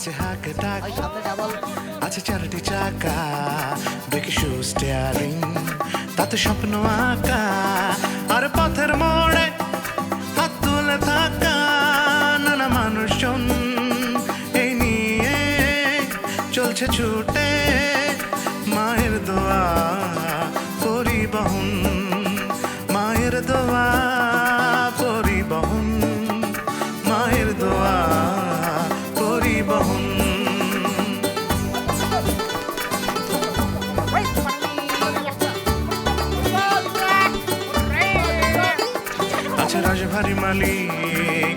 আছে হাক ডাক, আছে চারটি চাকা। দেখি শু স্টিয়ারিং তাতে স্বপ্ন আঁকা। আর পথের মোড়ে হাত তুলে থাকা নানা মানুষজন। এই নিয়ে চলছে ছুটে মায়ের দোয়া।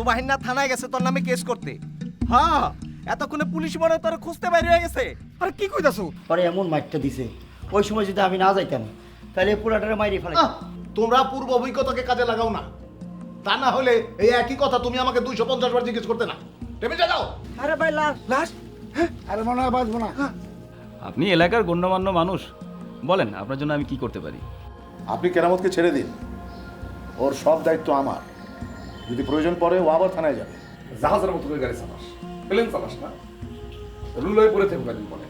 সুবাহিনা থানায় গেছে তোর নামে কেস করতে। হ্যাঁ এতক্ষণে পুলিশ মনে হয় তোর খুঁজতে বাইরে হয়ে গেছে। আরে কি কইতাছো? পরে এমন মাইরটা দিছে। ওই সময় যদি আমি না যাইতাম তাহলে পুরাটারে মাইরে ফেলে আহ, তোমরা পূর্ব অভিজ্ঞতাকে কাজে লাগাও না। তা না হলে এই একই কথা তুমি আমাকে দুইশো পঞ্চাশ বার জিজ্ঞেস করতে না। টেবিল যাও। আরে ভাই লাশ। লাশ? আরে মনে হয় বাঁচবো না। আপনি এলাকার গণ্যমান্য মানুষ। বলেন আপনার জন্য আমি কি করতে পারি? আপনি কেরামতকে ছেড়ে দিন। ওর সব দায়িত্ব আমার। যদি প্রয়োজন পড়ে ও আবার থানায় যাবে। জাহাজের মতো করে গাড়ি চালাস। প্লেন চালাস না? রুল হয়ে পড়ে থাকবে কদিন পরে।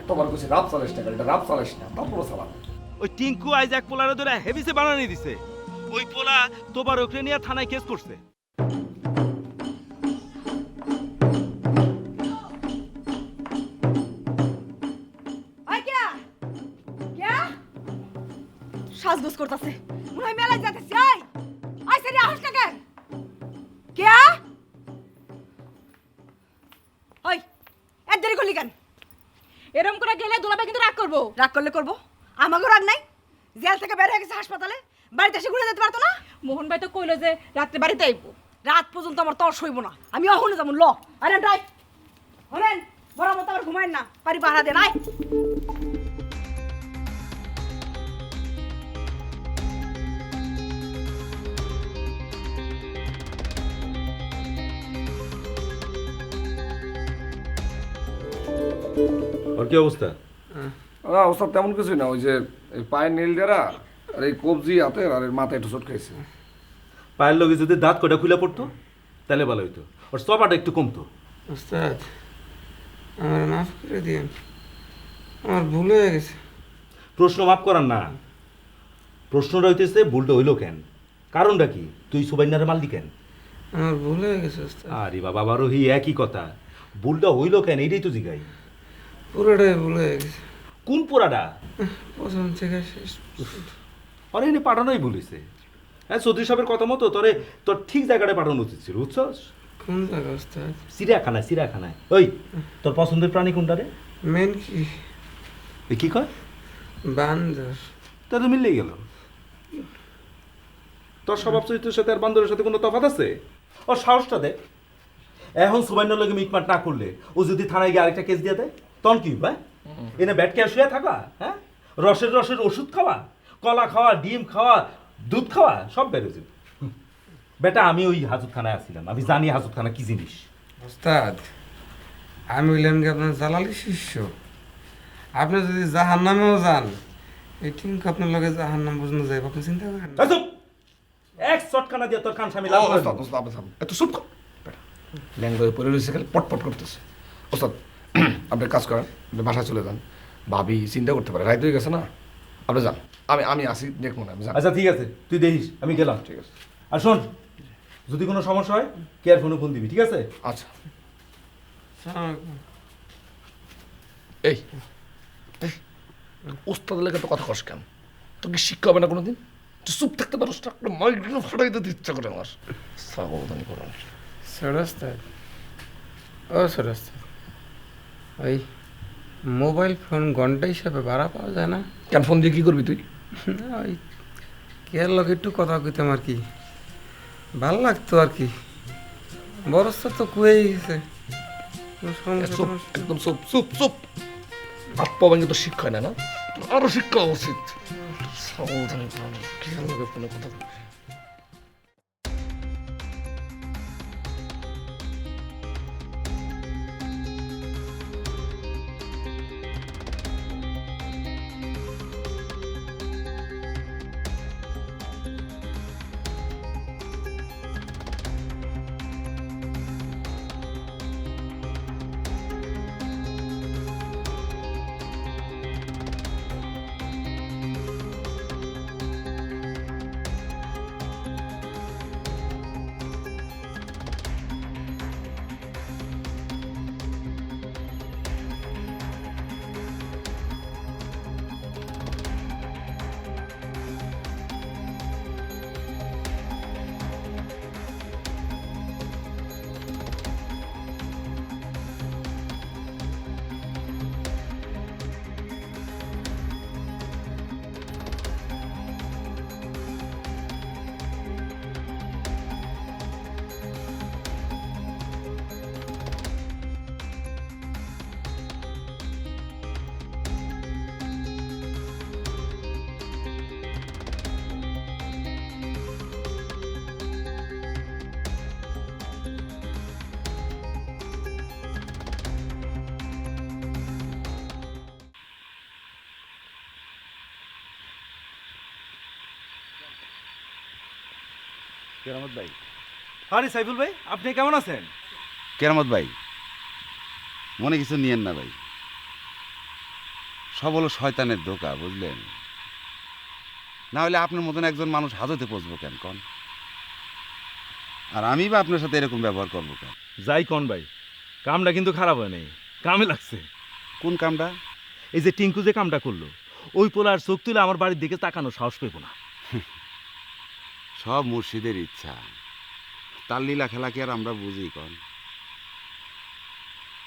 এতবার কিছু রাত চালাস না গাড়িটা রাত চালাস না। তারপরে চালা ওই টিঙ্কু আইজ এক পোলারে ধরে হেভিসে বানানি দিছে। ওই পোলা তোবার ওখানে নিয়ে থানায় কেস করছে। সাজগোজ করতেছে। করব? রাগ করলে করব? আমাকেও রাগ নাই? জেল থেকে বের হয়ে গেছে হাসপাতালে? বাড়িতে এসে ঘুরে যেতে পারতো না? মোহন ভাই তো কইলো যে রাত্রে বাড়িতে আইবো। রাত পর্যন্ত আমার তর সইব না। আমি অহনে যাব ল। আরে ড্রাইভ হলেন বড় মতো আবার ঘুমায় না। পারি পাহারা দেন আয় ওর কি অবস্থা? না ওসব তেমন কিছুই না। ওই যে এই পায়ের নীল ডেরা আর এই কবজি হাতে আর এর মাথায় একটু চোট খাইছে। পায়ের লগে যদি দাঁত কটা খুলে পড়তো তাহলে ভালো হইতো। ওর সবাটা একটু কমতো। ওস্তাদ আমার মাফ করে দিন আমার ভুল হয়ে গেছে। প্রশ্ন মাফ করার না। প্রশ্নটা হইতেছে ভুলটা হইল কেন? কারণটা কি? তুই সুবাইনারে মারলি কেন? আমার ভুল হয়ে গেছে ওস্তাদ। আরে বাবা আবারও হি একই কথা। ভুলটা হইল কেন? এইটাই তো জিগাই। পুরোটাই ভুল হয়ে গেছে। কোন পোড়াটা? প্রথম থেকে শেষ আরে এনে পাঠানোই ভুলিছে হ্যাঁ চৌধুরী সাহেবের কথা মতো তোরে তোর ঠিক জায়গাটায় পাঠানো উচিত ছিল বুঝছস? কোন জায়গা ওস্তাদ চিড়িয়াখানায় ওই তোর পছন্দের প্রাণী কোনটা রে? মেন কি? এ কি কয়? বান্দর। তা তো মিললেই গেল। তোর স্বভাব চরিত্রের সাথে আর বান্দরের সাথে কোনো তফাৎ আছে? ও সাহসটা দে। এখন সুবাইনার লগে মিটমাট না করলে ও যদি থানায় গিয়ে আরেকটা কেস দিয়ে দেয় তখন কি ভাই এনে ব্যাট কে শুয়ে থাকা হ্যাঁ? রসের রসের ওষুধ খাওয়া কলা খাওয়া ডিম খাওয়া দুধ খাওয়া সব বেরো যাবে। হুম। বেটা আমি ওই হাজতখানায় আসছিলাম। আমি জানি হাজতখানা কি জিনিস। ওস্তাদ আমি হইলাম কি আপনার জালালি শিষ্য। আপনি যদি জাহান নামেও যান এই ঠিক আপনার লগে জাহান নাম পর্যন্ত যাইব আপনি চিন্তা করেন চুপ! এক চটকানা দিয়ে তোর কান স্বামী। এত সুপ কর। ল্যাঙ্গুয়েজ পরে রয়েছে খালি পটপট করতেছে। ওস্তাদ আপনি কাজ করেন আপনি বাসায় চলে যান। ভাবি চিন্তা করতে পারে রাইত হয়ে গেছে না? আপনি যান। আমি আমি আসি দেখব না আচ্ছা ঠিক আছে তুই দেখিস আমি গেলাম। ঠিক আছে। আর শোন যদি কোনো সমস্যা হয় কেয়ার ফোনে ফোন দিবি ঠিক আছে? আচ্ছা। এই এই, ওস্তাদ লেগে তো কথা কস কেন? তোকে কি শিক্ষা হবে না কোনোদিন? তুই চুপ থাকতে পারস না একটা মাইগ্রেন ফাটাই দিতে ইচ্ছা করে আমার। সাবধানি করো সরস্তাদ ও সরস্তাদ ওই মোবাইল ফোন ঘণ্টা হিসাবে ভাড়া পাওয়া যায় না। কেন ফোন দিয়ে কী করবি তুই? ওই কেয়ার লোক একটু কথা কইতাম আর কি ভালো লাগতো আর কি। বরস্তা তো কুয়েই গেছে। চুপ একদম চুপ চুপ চুপ। ভেঙে তো শিক্ষা হয় না আরও শিক্ষা উচিত। কি লাগে কথা কেরামত ভাই। আরে সাইফুল ভাই আপনি কেমন আছেন? কেরামত ভাই মনে কিছু নিয়েন না ভাই। সব হলো শয়তানের ধোকা বুঝলেন? না হলে আপনার মতন একজন মানুষ হাজতে পৌঁছবো কেন কন? আর আমি বা আপনার সাথে এরকম ব্যবহার করব কেন? যাই কন ভাই কামটা কিন্তু খারাপ হয় নাই কামে লাগছে। কোন কামটা? এই যে টিঙ্কু যে কামটা করল ওই পোলার চোখ তুলে আমার বাড়ির দিকে তাকানো সাহস পেব না। সব মুর্শিদের ইচ্ছা। তার লীলা খেলা কি আর আমরা বুঝি কন?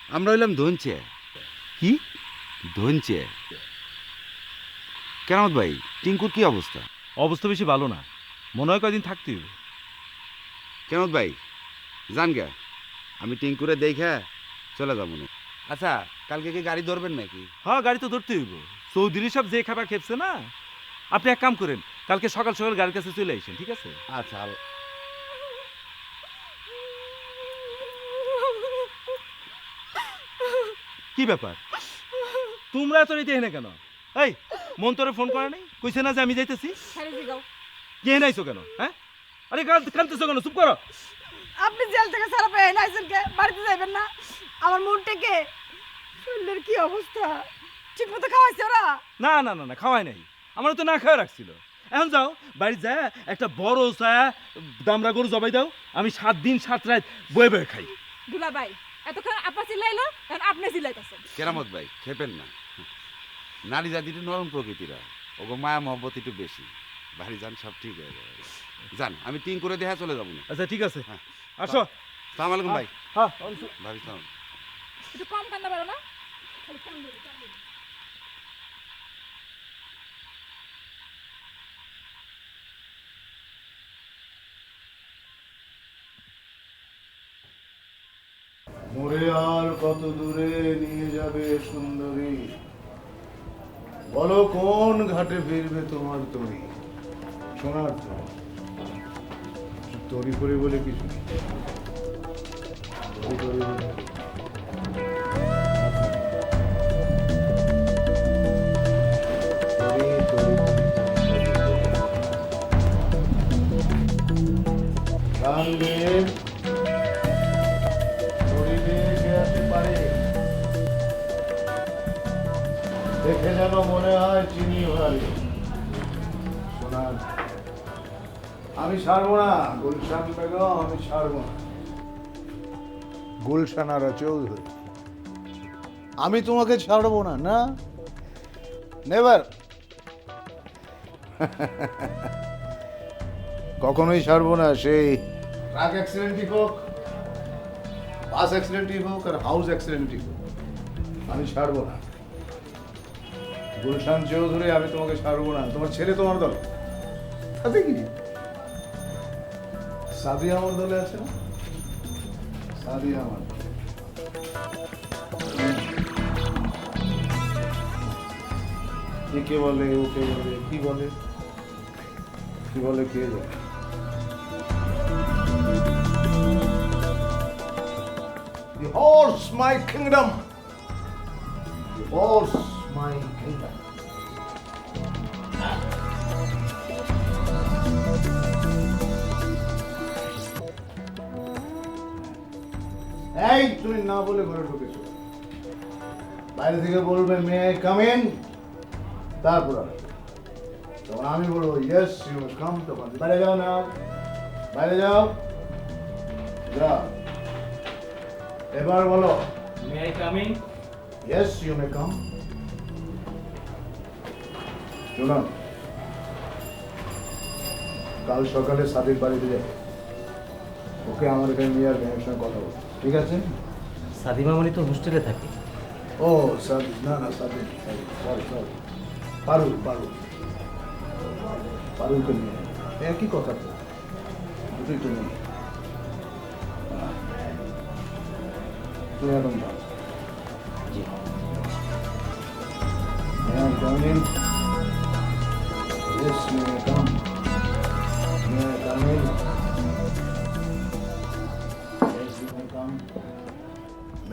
আমরা হইলাম ধনচে। কি? ধনচে। কেরামত ভাই টিঙ্কুর কি অবস্থা? অবস্থা বেশি ভালো না। মনে হয় কয়দিন থাকতে হবে। কেমন ভাই জান গে। আমি টিঙ্কুরে দেখে চলে যাব না। আচ্ছা কালকে কি গাড়ি ধরবেন নাকি? হ্যাঁ গাড়ি তো ধরতে হইব। চৌধুরী সব যে খাবার খেপছে না? আপনি এক কাম করেন কালকে সকাল সকাল গাড়ির কাছে চলে আসেন ঠিক আছে? আচ্ছা কি ব্যাপার? তোমরা এত রেতে এনে কেন? এই মন তোরে ফোন করে নাই? কইছে না যে আমি যাইতেছি? জিগাও কে নাইছো কেন হ্যাঁ? আরে কান- কানতেছো কেন? চুপ করো। আপনি জেল থেকে সারা পেয়ে নাইছেন কে? বাড়িতে যাবেন না? আমার মনটা কে? শরীরের কি অবস্থা? ঠিক মতো খাওয়াইছে ওরা? না না না না খাওয়াই নাই। আমার তো না খাওয়া রাখছিল। এখন যাও বাড়ি যায় একটা বড় ছায়া দামরা গরু জবাই দাও আমি সাত দিন সাত রাত বয়ে বয়ে খাই। দুলা ভাই এতক্ষণ আপা চিল্লাইলো এখন আপনি চিল্লাইতেছেন। কেরামত ভাই খেপেন না। নারী জাতি একটু নরম প্রকৃতিরা ওগো মায়া মহব্বত একটু বেশি। বাড়ি যান সব ঠিক হয়ে যাবে। যান আমি টিং করে দেখা চলে যাব না। আচ্ছা ঠিক আছে। হ্যাঁ। আসো। সালাম আলাইকুম ভাই। হ্যাঁ ভাবি সালাম। একটু কম কান্দা পারো না খালি কান্দো, কান্দো। মোরে আর কত দূরে নিয়ে যাবে সুন্দরী বলো কোন ঘাটে ফিরবে তোমার তরি সোনার তরি। তরি করে বলে কিছু নেই। তরি, আমি ছাড়বো না। গুলশান বেগম আমি ছাড়বো না। গুলশান আর চৌধুরী আমি তোমাকে ছাড়বো না না? নেভার। কখনোই ছাড়বো না সেই ট্রাক অ্যাক্সিডেন্টই হোক বাস অ্যাক্সিডেন্টই হোক আর হাউস অ্যাক্সিডেন্টই হোক আমি ছাড়বো না। গুলশান চৌধুরী আমি তোমাকে ছাড়বো না। তোমার ছেলে তোমার দল। তাতে কি? সাদি আমার দলে আছে না সাদি আমার দলে। একে বলে ওকে বলে কি বলে কি বলে কে জানে The horse, my kingdom. The horse, my kingdom. না বলে ঘরে ঢুকেছো? বাইরে থেকে বলবে মেয়ে কাম ইন তারপর তখন আমি বলব ইয়েস ইউ কাম তখন বাইরে যাও না। বাইরে যাও। যাও। এবার বলো may coming yes you may come শুনুন। কাল সকালে সাদির বাড়িতে যাবে ওকে আমার এখানে নিয়ে সঙ্গে কথা বলব। ঠিক আছে? সাদি মামনি তো হোস্টেলে থাকে। ও সাদি না না সাদি সরি সরি পারুল পারুল। পারুলকে নিয়ে। একই কথা তো। দুটোই তো নেই এখন জি May I come may I come? May come in? Yes, you may come.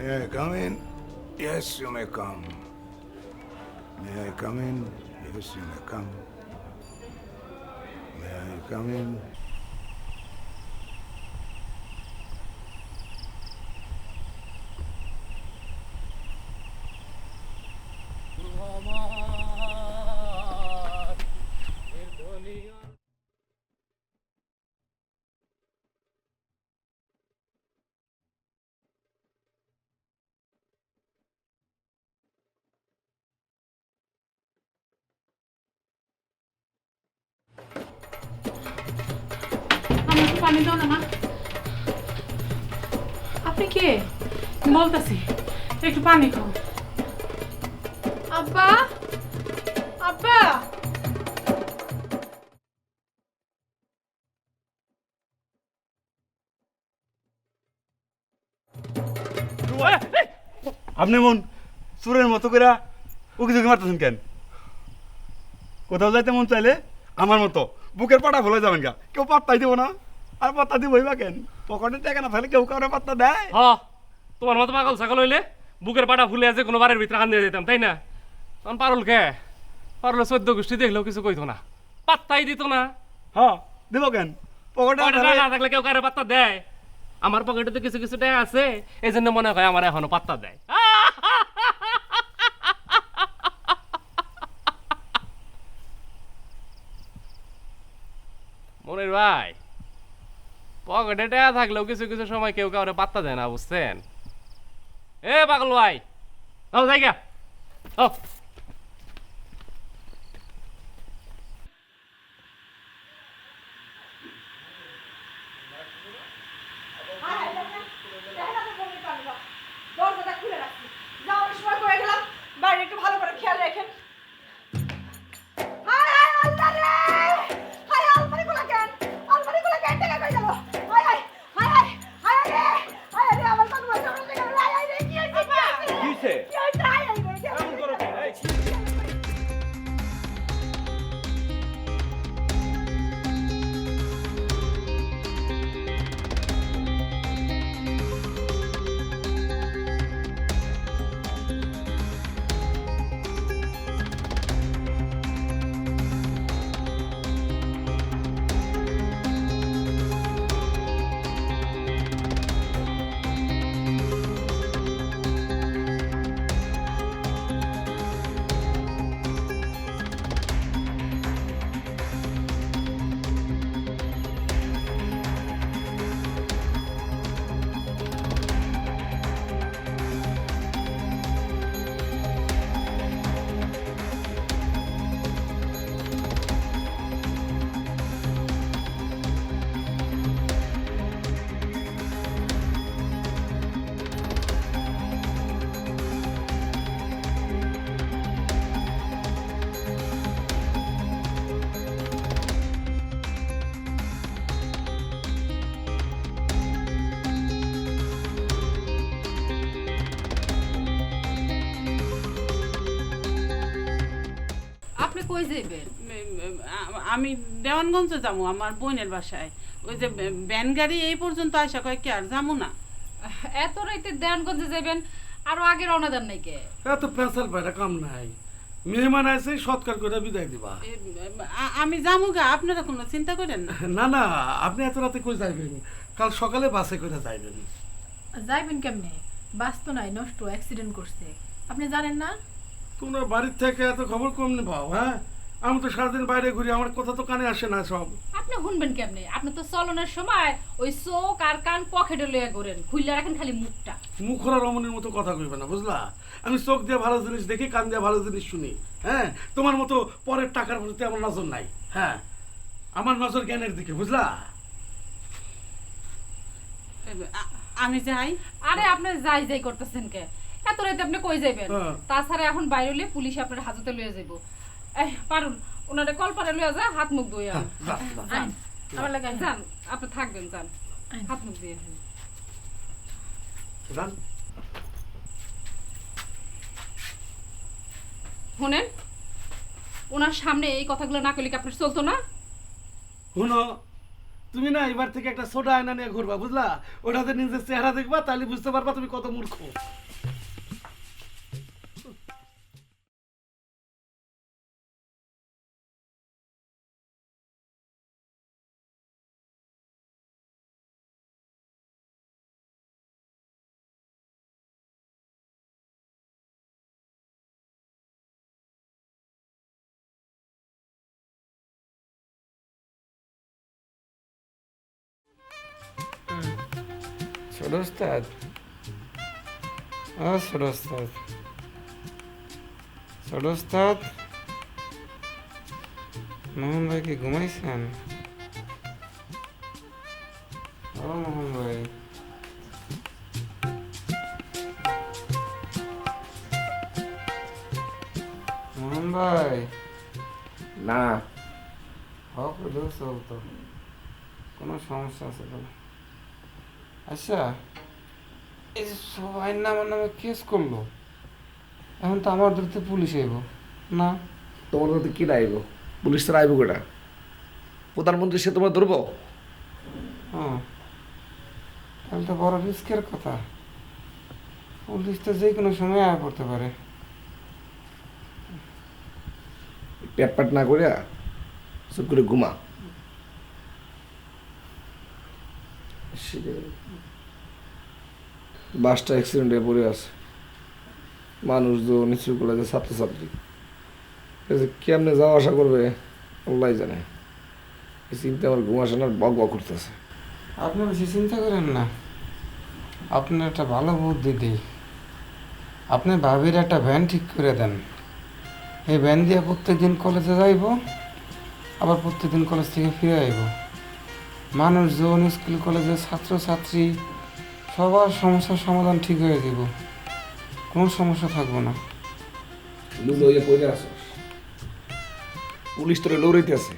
May I come in? Yes, you may come. May I come in? Yes, you may come. May I come in? পানি দাও না মা। আপনি কে? বলতেছি একটু পানি খাও। আব্বা আব্বা। আপনি মন চোরের মতো করে উকি ঝুঁকি মারতেছেন কেন? কোথাও যাইতে মন চাইলে আমার মতো বুকের পাটা ভুলে যাবেন গা। কেউ পাত্তাই দেবো না। আর পাত্তা দিবই বা কেন? পকেটে টাকা না থাকলে কেউ কারও পাত্তা দেয়? হ তোমার মতো পাগল ছাগল হইলে বুকের পাটা ফুলে আছে কোনো বারের ভিতরে হান দিয়ে দিতাম তাই না? তখন পারুল কে? পারুল চোদ্দ গোষ্ঠী দেখলেও কিছু কইতো না। পাত্তাই দিত না। হ্যাঁ দিব কেন? পকেটে পকেটে না থাকলে কেউ কারও পাত্তা দেয়। আমার পকেটে তো কিছু কিছু টাকা আছে এই জন্য মনে হয় আমার এখনও পাত্তা দেয়। মনির ভাই পকেটে টাকা থাকলেও কিছু কিছু সময় কেউ কাউরে পাত্তা দেয় না, বুঝছেন? এ পাগল ভাই। ও জায়গা ও কই যাইবেন আমি দেওয়ানগঞ্জে যাব আমার বোনের বাসায়। ওই যে ব্যান গাড়ি এই পর্যন্ত আসা কয় কি আর যাব না? এত রাইতে দেয়ানগঞ্জে যাবেন আরও আগে রওনা দেন নাই কে? এত পেঁচাল পায়টা কাম নাই। মেহমান আছে সৎকার করে বিদায় দিবা। আমি যাব গা আপনারা কোনো চিন্তা করেন না। না না আপনি এত রাতে কই যাইবেন? কাল সকালে বাসে করে যাইবেন। যাইবেন কেমনে? বাস তো নাই নষ্ট অ্যাক্সিডেন্ট করছে। আপনি জানেন না? তোমরা বাড়ির থেকে এত খবর কম নি পাও হ্যাঁ? আমি তো সারাদিন বাইরে ঘুরি আমার কথা তো কানে আসে না সব। আপনি শুনবেন কেমনে? আপনি তো চলনের সময় ওই চোখ আর কান পকেটে লইয়া ঘোরেন খুললে রাখেন খালি মুখটা। মুখরা রমণীর মতো কথা কইবে না বুঝলা? আমি চোখ দিয়ে ভালো জিনিস দেখি কান দিয়ে ভালো জিনিস শুনি হ্যাঁ? তোমার মতো পরের টাকার প্রতি আমার নজর নাই হ্যাঁ? আমার নজর জ্ঞানের দিকে বুঝলা? আমি যাই। আরে আপনি যাই যাই করতেছেন কে? এত রাতে আপনি কই যাইবেন? হ্যাঁ। তাছাড়া এখন বাইরে হলে পুলিশ আপনার হাজতে লইয়া যাইব। এই পারুন ওনারে কল পারে লইয়া যা হাত মুখ ধুইয়া যা, যা, যা। আইন। আমার লাগে যান আপনি থাকবেন যান। হাত মুখ দিয়ে। জান শুনেন ওনার সামনে এই কথাগুলো না করলে কি আপনার চলতো না? শুনো তুমি না এবার থেকে একটা সোডা আয়না নিয়ে ঘুরবা বুঝলা? ওটাতে নিজের চেহারা দেখবা তাহলে বুঝতে পারবা তুমি কত মূর্খ। ছোট ওস্তাদ ও ছোট ওস্তাদ ছোট ওস্তাদ মোহন ভাই কি ঘুমাইছেন? ও মোহন ভাই মোহন ভাই না হক চলতো কোনো সমস্যা আছে তো? আচ্ছা এই যে সবাই নামে নামে কেস করল এখন তো আমার ধরতে পুলিশ আইব না? তোমার ধরতে কি আইব? পুলিশ তো আইব কেটা? প্রধানমন্ত্রী সে তোমার ধরবো? হ্যাঁ তাহলে তো বড় রিস্কের কথা। পুলিশ তো যে কোনো সময় আয় পড়তে পারে। পেট না করে চুপ করে ঘুমা। বাসটা অ্যাক্সিডেন্টে পড়ে আছে। মানুষজন নিচু কলেজে ছাত্রছাত্রী। কেমনে যাওয়া আসা করবে আল্লাহ জানে। এই চিন্তা আমার ঘুম আসে না বক বক করতেছে। আপনি বেশি চিন্তা করেন না। আপনার একটা ভালো বুদ্ধি দিই। আপনি ভাবির একটা ভ্যান ঠিক করে দেন। এই ভ্যান দিয়ে প্রত্যেকদিন কলেজে যাইব, আবার প্রত্যেকদিন কলেজ থেকে ফিরে আইব। মানুষজন স্কুল কলেজের ছাত্রছাত্রী সবার সমস্যার সমাধান ঠিক হয়ে যাব কোনো সমস্যা থাকব না। লুলো হয়ে পড়ে আসস পুলিশ তোরে লড়াইতে আছে।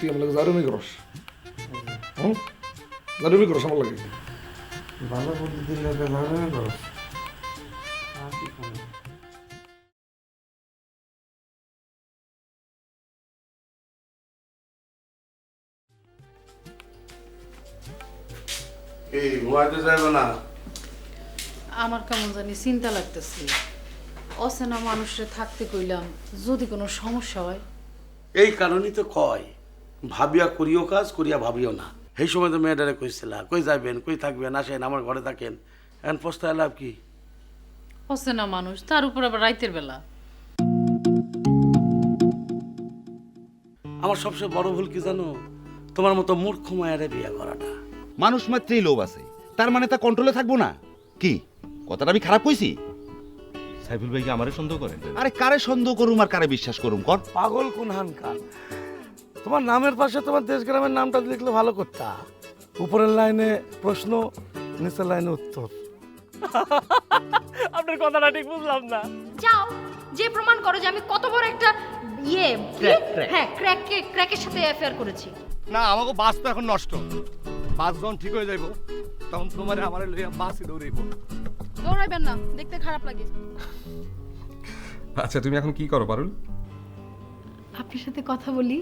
তুই আমার লাগে জারুমি করস। হুম? জারুমি করস আমার লাগে। ভালো বুদ্ধি দিলে তো ভালো এই ঘুমাইতে যাবে না? আমার কেমন জানি চিন্তা লাগতেছে। অচেনা মানুষরে থাকতে কইলাম যদি কোনো সমস্যা হয়? এই কারণেই তো কয় ভাবিয়া করিও কাজ করিয়া ভাবিও না। সেই সময় তো মেয়েটারে কইছিলা কই যাবেন কই থাকবেন আসেন আমার ঘরে থাকেন। এখন পোস্তায় লাভ কি? অচেনা মানুষ তার উপর আবার রাইতের বেলা। আমার সবচেয়ে বড় ভুল কি জানো? তোমার মতো মূর্খ মায়েরে বিয়ে করাটা। মানুষ মাত্রেই লোভ আছে। তার মানে তা কন্ট্রোলে থাকব না। কি? কথাটা আমি খারাপ কইছি? সাইফুল ভাই কি আমারে সন্দেহ করেন? আরে কারে সন্দেহ করুম আর কারে বিশ্বাস করুম? কর। পাগল কোন হানকার তোমার নামের পাশে তোমার দেশ গ্রামের নামটা লিখলে ভালো করতা। উপরের লাইনে প্রশ্ন নিচের লাইনে উত্তর। আপনার কথাটা ঠিক বুঝলাম না। যাও যে প্রমাণ করো যে আমি কত বড় একটা ইয়ে. হ্যাঁ ক্র্যাককে ক্র্যাকের সাথে অ্যাফেয়ার করেছি। না আমাকে বাস তো এখন নষ্ট। বাস যখন ঠিক হয়ে যাইব তখন তোমার আমার লইয়া বাসে দৌড়াইব। দৌড়াইবেন না দেখতে খারাপ লাগে। আচ্ছা তুমি এখন কি করো পারুল? আপনার সাথে কথা বলি।